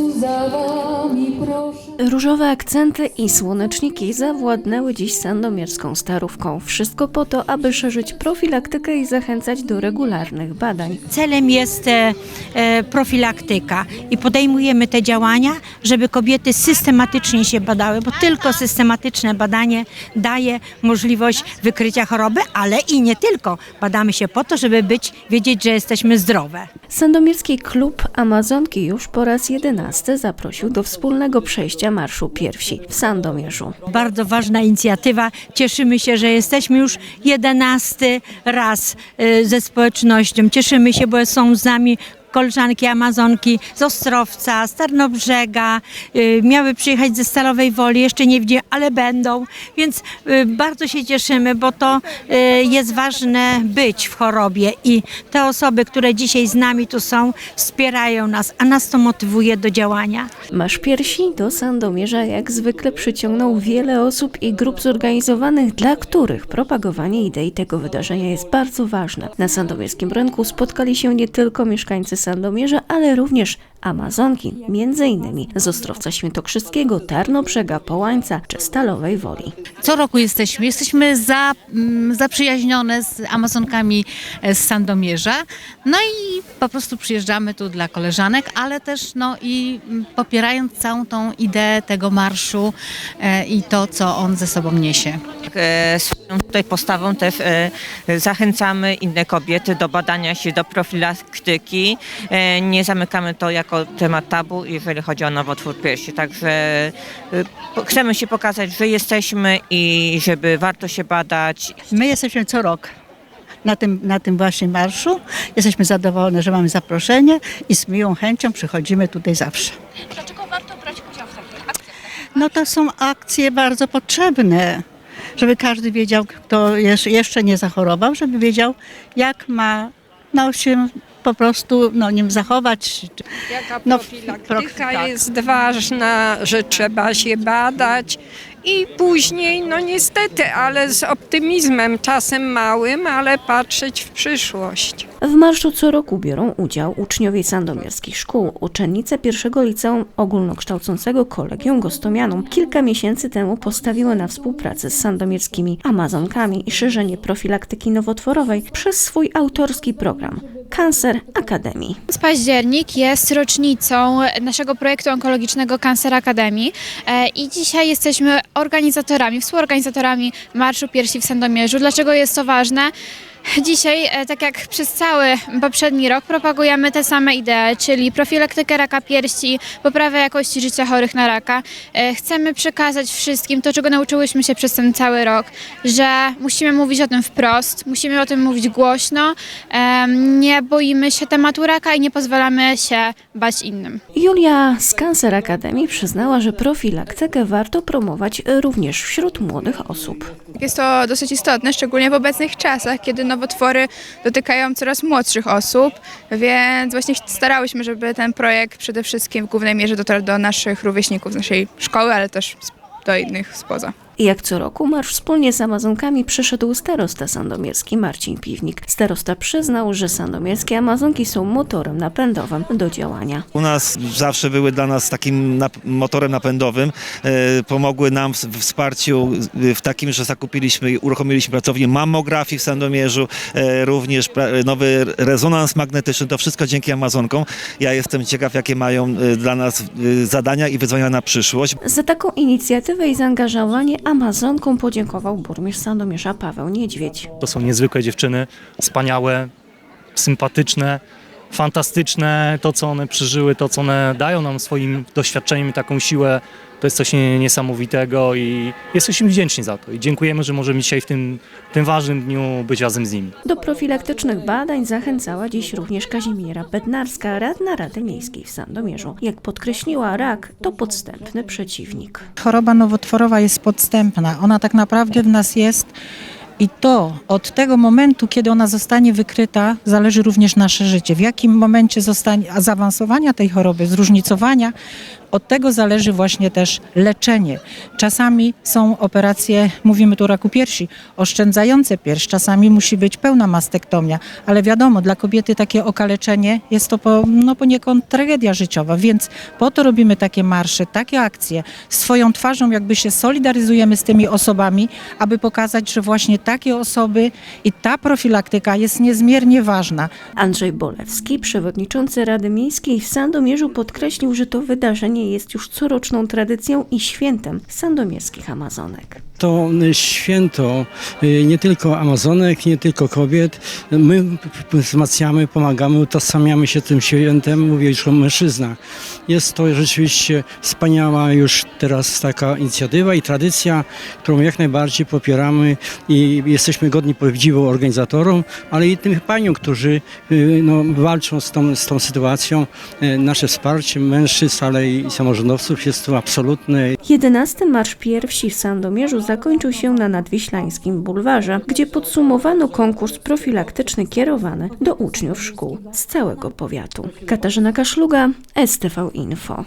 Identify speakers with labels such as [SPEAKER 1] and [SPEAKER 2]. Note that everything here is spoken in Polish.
[SPEAKER 1] Suzawa.
[SPEAKER 2] Różowe akcenty i słoneczniki zawładnęły dziś sandomierską starówką. Wszystko po to, aby szerzyć profilaktykę i zachęcać do regularnych badań.
[SPEAKER 3] Celem jest e, e, profilaktyka i podejmujemy te działania, żeby kobiety systematycznie się badały, bo tylko systematyczne badanie daje możliwość wykrycia choroby, ale i nie tylko. Badamy się po to, żeby być, wiedzieć, że jesteśmy zdrowe.
[SPEAKER 2] Sandomierski Klub Amazonki już po raz jedenasty zaprosił do wspólnego przejścia Marszu Piersi w Sandomierzu.
[SPEAKER 3] Bardzo ważna inicjatywa. Cieszymy się, że jesteśmy już jedenasty raz e, ze społecznością. Cieszymy się, bo są z nami koleżanki Amazonki z Ostrowca, z Tarnobrzega, y, miały przyjechać ze Stalowej Woli, jeszcze nie widzieli, ale będą, więc y, bardzo się cieszymy, bo to y, jest ważne być w chorobie i te osoby, które dzisiaj z nami tu są, wspierają nas, a nas to motywuje do działania.
[SPEAKER 2] Marsz Piersi do Sandomierza jak zwykle przyciągnął wiele osób i grup zorganizowanych, dla których propagowanie idei tego wydarzenia jest bardzo ważne. Na sandomierskim rynku spotkali się nie tylko mieszkańcy Sandomierza, ale również Amazonki, między innymi z Ostrowca Świętokrzyskiego, Tarnobrzega, Połańca czy Stalowej Woli.
[SPEAKER 4] co roku jesteśmy. Jesteśmy za, mm, zaprzyjaźnione z Amazonkami e, z Sandomierza. No i po prostu przyjeżdżamy tu dla koleżanek, ale też no i mm, popierając całą tą ideę tego marszu e, i to, co on ze sobą niesie.
[SPEAKER 5] e, swoją tutaj postawą też e, zachęcamy inne kobiety do badania się, do profilaktyki. E, Nie zamykamy to jako temat tabu, jeżeli chodzi o nowotwór piersi. Także po- chcemy się pokazać, że jesteśmy i żeby warto się badać.
[SPEAKER 6] My jesteśmy co rok na tym, na tym właśnie marszu. Jesteśmy zadowolone, że mamy zaproszenie i z miłą chęcią przychodzimy tutaj zawsze. Dlaczego warto brać udział w takich akcjach? No to są akcje bardzo potrzebne, żeby każdy wiedział, kto jeż- jeszcze nie zachorował, żeby wiedział, jak ma no, się po prostu no, nim zachować.
[SPEAKER 7] Jaka
[SPEAKER 6] No,
[SPEAKER 7] profilaktyka
[SPEAKER 6] tak.
[SPEAKER 7] jest ważna, że trzeba się badać i później, no niestety, ale z optymizmem, czasem małym, ale patrzeć w przyszłość.
[SPEAKER 2] W marszu co roku biorą udział uczniowie sandomierskich szkół, uczennice pierwszego liceum ogólnokształcącego Kolegium Gostomianum. Kilka miesięcy temu postawiły na współpracę z sandomierskimi Amazonkami i szerzenie profilaktyki nowotworowej przez swój autorski program Cancer Akademii.
[SPEAKER 8] Październik jest rocznicą naszego projektu onkologicznego Cancer Akademii e, i dzisiaj jesteśmy organizatorami, współorganizatorami Marszu Piersi w Sandomierzu. Dlaczego jest to ważne? Dzisiaj, e, tak jak przez cały poprzedni rok, propagujemy te same idee, czyli profilaktykę raka piersi, poprawę jakości życia chorych na raka. E, Chcemy przekazać wszystkim to, czego nauczyłyśmy się przez ten cały rok, że musimy mówić o tym wprost, musimy o tym mówić głośno, nie boimy się tematu raka i nie pozwalamy się bać innym.
[SPEAKER 2] Julia z Cancer Akademii przyznała, że profilaktykę warto promować również wśród młodych osób.
[SPEAKER 9] Jest to dosyć istotne, szczególnie w obecnych czasach, kiedy nowotwory dotykają coraz młodszych osób, więc właśnie starałyśmy, żeby ten projekt przede wszystkim w głównej mierze dotarł do naszych rówieśników z naszej szkoły, ale też do innych spoza.
[SPEAKER 2] I jak co roku marsz wspólnie z Amazonkami przyszedł starosta sandomierski Marcin Piwnik. Starosta przyznał, że sandomierskie Amazonki są motorem napędowym do działania.
[SPEAKER 10] U nas zawsze były dla nas takim nap- motorem napędowym. E, pomogły nam w, w wsparciu e, w takim, że zakupiliśmy i uruchomiliśmy pracownię mammografii w Sandomierzu, e, również nowy rezonans magnetyczny. To wszystko dzięki Amazonkom. Ja jestem ciekaw, jakie mają e, dla nas e, zadania i wyzwania na przyszłość.
[SPEAKER 2] Za taką inicjatywę i zaangażowanie Amazonkom podziękował burmistrz Sandomierza Paweł Niedźwiedź.
[SPEAKER 11] To są niezwykłe dziewczyny, wspaniałe, sympatyczne, fantastyczne. To, co one przeżyły, to, co one dają nam swoim doświadczeniem i taką siłę, to jest coś nie- niesamowitego i jesteśmy wdzięczni za to. I dziękujemy, że możemy dzisiaj w tym, tym ważnym dniu być razem z nimi.
[SPEAKER 2] Do profilaktycznych badań zachęcała dziś również Kazimiera Bednarska, radna Rady Miejskiej w Sandomierzu. Jak podkreśliła, rak to podstępny przeciwnik.
[SPEAKER 12] Choroba nowotworowa jest podstępna. Ona tak naprawdę w nas jest I to od tego momentu, kiedy ona zostanie wykryta, zależy również nasze życie. W jakim momencie zostanie zaawansowania tej choroby, zróżnicowania, od tego zależy właśnie też leczenie. Czasami są operacje, mówimy tu o raku piersi, oszczędzające pierś, czasami musi być pełna mastektomia, ale wiadomo, dla kobiety takie okaleczenie jest to po, no poniekąd tragedia życiowa, więc po to robimy takie marsze, takie akcje. Swoją twarzą jakby się solidaryzujemy z tymi osobami, aby pokazać, że właśnie takie osoby i ta profilaktyka jest niezmiernie ważna.
[SPEAKER 2] Andrzej Bolewski, przewodniczący Rady Miejskiej w Sandomierzu podkreślił, że to wydarzenie jest już coroczną tradycją i świętem sandomierskich Amazonek.
[SPEAKER 13] To święto y, nie tylko Amazonek, nie tylko kobiet. My wzmacniamy, pomagamy, utożsamiamy się tym świętem, mówię już o mężczyznach. Jest to rzeczywiście wspaniała już teraz taka inicjatywa i tradycja, którą jak najbardziej popieramy i jesteśmy godni podziwu organizatorom, ale i tym paniom, którzy y, no, walczą z tą, z tą sytuacją. Y, Nasze wsparcie mężczyzn, ale i samorządowców jest tu absolutne.
[SPEAKER 2] 11 Marsz Pierwsi w Sandomierzu zakończył się na Nadwiślańskim Bulwarze, gdzie podsumowano konkurs profilaktyczny kierowany do uczniów szkół z całego powiatu. Katarzyna Kaszluga, STV Info.